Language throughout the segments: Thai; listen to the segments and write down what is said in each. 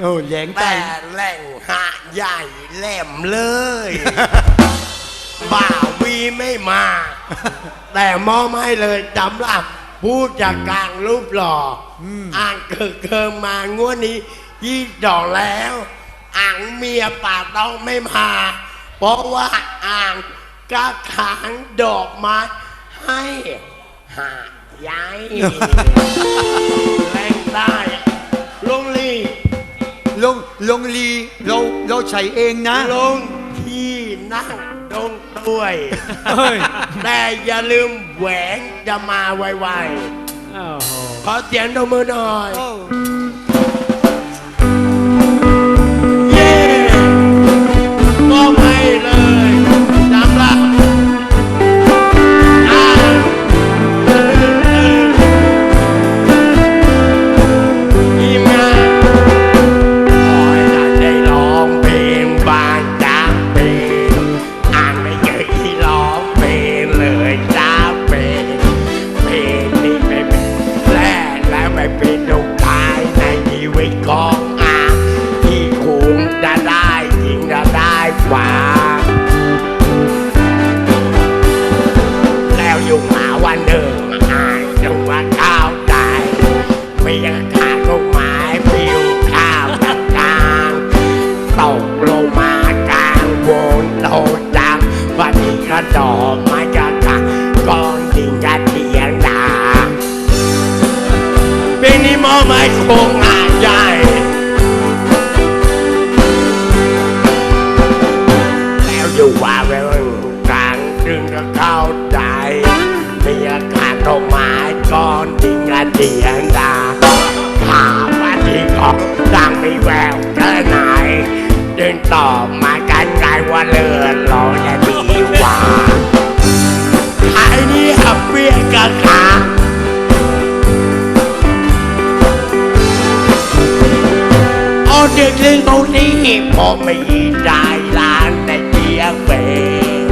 โอ้แหลงใต้แต่แหล่งหาดใหญ่แหลมเลย บ่าววีไม่มา แต่มอบให้เลยสำหรับผู้จัดการรูปหล่อออ่างเกิดเกิงมางวดนี้ยี่ดอกแล้ว อ่างเมียป่าต้องไม่มา เพราะว่าอ่างก็ขางดอกไม้ให้หาดใหญ่ ลงลงลีเราเราใช้เองนะ ลงที่นั่งตรงด้วย เฮ้ยแต่อย่าลืมแหวงจะมาไวโอ้โหๆขอเสียงตบมือหน่อย โอ้ ตกลงมากลางวงโตจังวันนี้ก็ดอกไม้กระกกองดิงกระเทียงดาปีนี้มอไม้คงงานใหญ่แล้วอยู่ว่าเรื่องกลางดึงก็เข้าใจมีอาการตรงไม้ก้อนดิ่งกระเดียงดาถามว่าที่ของดังมีแววแค่ไหน ดึงต่อมากันกลายว่าเลือนลอยจะดีกว่าไอ้นี่อับเปียกะขาโอ้เด็กเล่นตรงนี้พอไม่ได้ร้านแต่เจียงเบง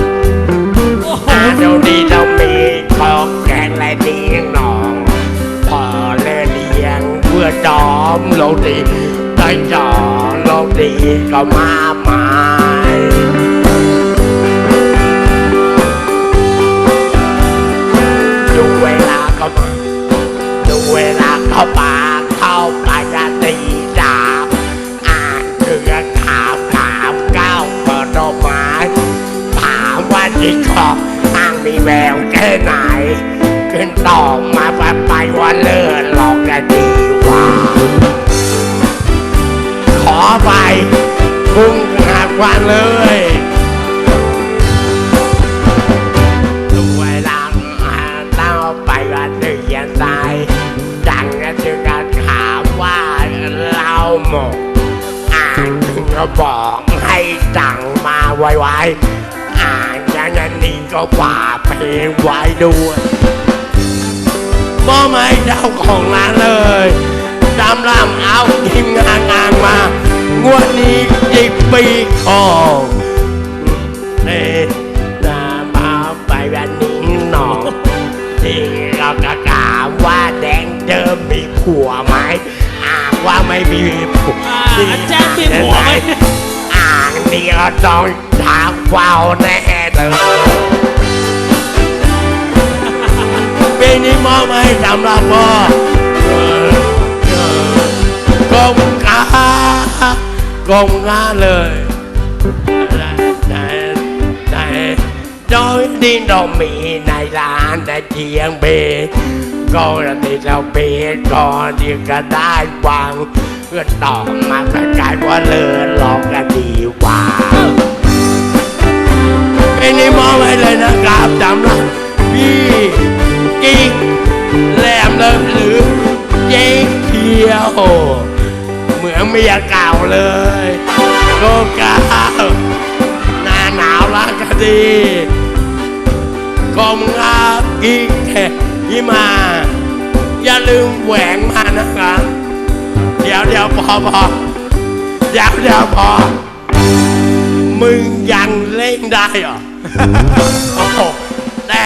โอ้โหอาเดี๋ยวนี้เรามีของแกงและเลี้ยงนองพอเล่เลี้ยงเพื่อจอมโลดีได้จอ โลดีก็มาใหม่ดูเวลาก็มาดูเวลาเข้าปาเข้าไปจะตีดาบอ่านเรือขาวขาวก้าวเปิดดไม้ถามว่าที่ขอบทางมีแววแค่ไหน หากวันเลยดูเวลาเต้าไปว่าเดือนใจดังจึงกันถามว่าเราหมกอ่านถึงก็บอกให้จังมาไวๆอ่านอย่างนั้นนี่ก็ฝากเพลงไว้ด้วยมอบให้เจ้าของร้านเลยจำลำเอาทีมงานงานมา ปีของเน่นามาไปแบบนี้หนอที่เราก็ถามว่าแดงเดิมมีผัวไหมอ่านว่าไม่มีผัวอ่าอาจารย์มีผัวไหมอ่างนี่ก็ต้องทางเฝ้าแน่เลยปีนี้มอบให้สำหรับพ่อเออเออกง กากงกาเลยแต่แต่แต่โดยดินเรามีในร้านแต่เทียงเบก็ระติเราเบก่อนที่ก็ได้ฟังเพื่อต่อมาก็กลายว่าเลือนลองกันดีกว่าปีนี้มองไว้เลยนะครับจำละพี่กิ๊กแหลมเลิมหรือเจ๊เขียว เมียเก่าเลยโกกาวหน้าหนาวล้างคดีกรมงาอีกแค่ที่มา อย่าลืมแหวงมานะครับ เดี๋ยวเดี๋ยวพอพอเดี๋ยวเดี๋ยวพอ มึงยังเล่นได้เหรอโอ้โหแต่